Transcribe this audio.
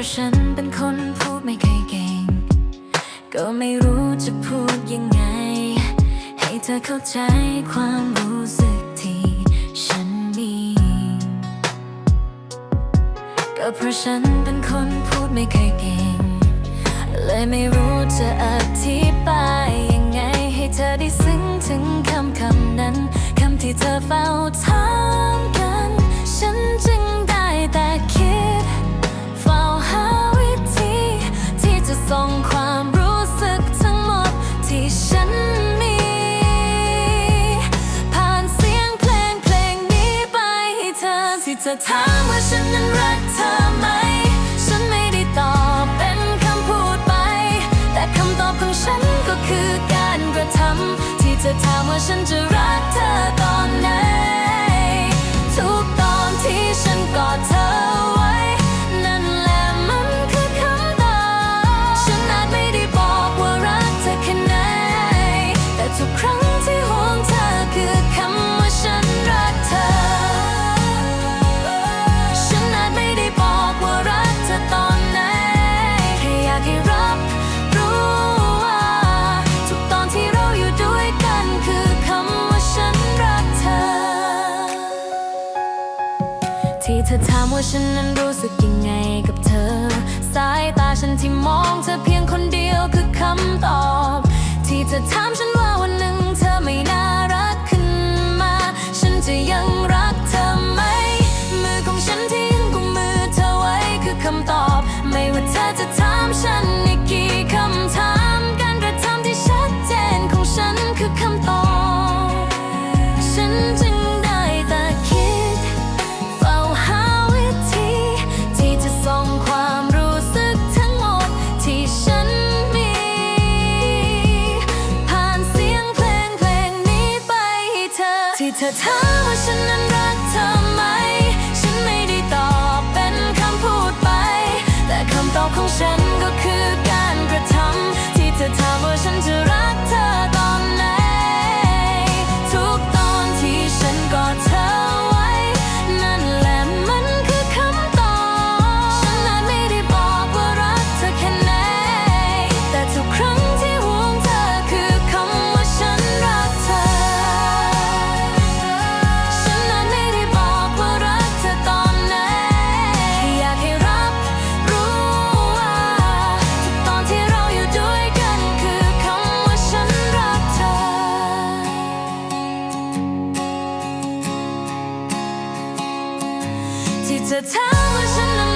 ราะฉันเป็นคนพูดไม่เคยเก่ง ก็ไม่รู้จะพูดยังไง ให้เธอเข้าใจความรู้สึกที่ฉันมี ก็เพราะฉันเป็นคนพูดไม่เคยเก่ง เลยไม่รู้จะอธิบายยังไง ให้เธอได้ซึ้งถึงคำคำนั้น คำที่เธอเฝ้าถาม อที่เธอถามว่าฉันนั้นรักเธอไหม ฉันไม่ได้ตอบเป็นคำพูดไป แต่คำตอบของฉันก็คือการกระทำที่เธอถามว่าฉันจะรัก ธอถามว่าฉันนั้นรู้สึกยังไงกับเธอ สายตาฉันที่มองเธอเพียงคนเดียวคือคำตอบ ที่เธอถามฉันว่าวันหนึ่งเธอไม่น่ารักขึ้นมา ฉันจะยังรักเธอไหม มือของฉันที่ยังกุมมือเธอไว้คือคำตอบ ไม่ว่าเธอจะถามฉันอีกกี่คำถาม การกระทำที่ชัดเจนของฉันคือคำตอบ ฉันจึง ถามว่าฉันนั้นรักเธอไหม ฉันไม่ได้ตอบเป็นคำพูดไป แต่คำตอบของฉันก็คือ To tell us we should.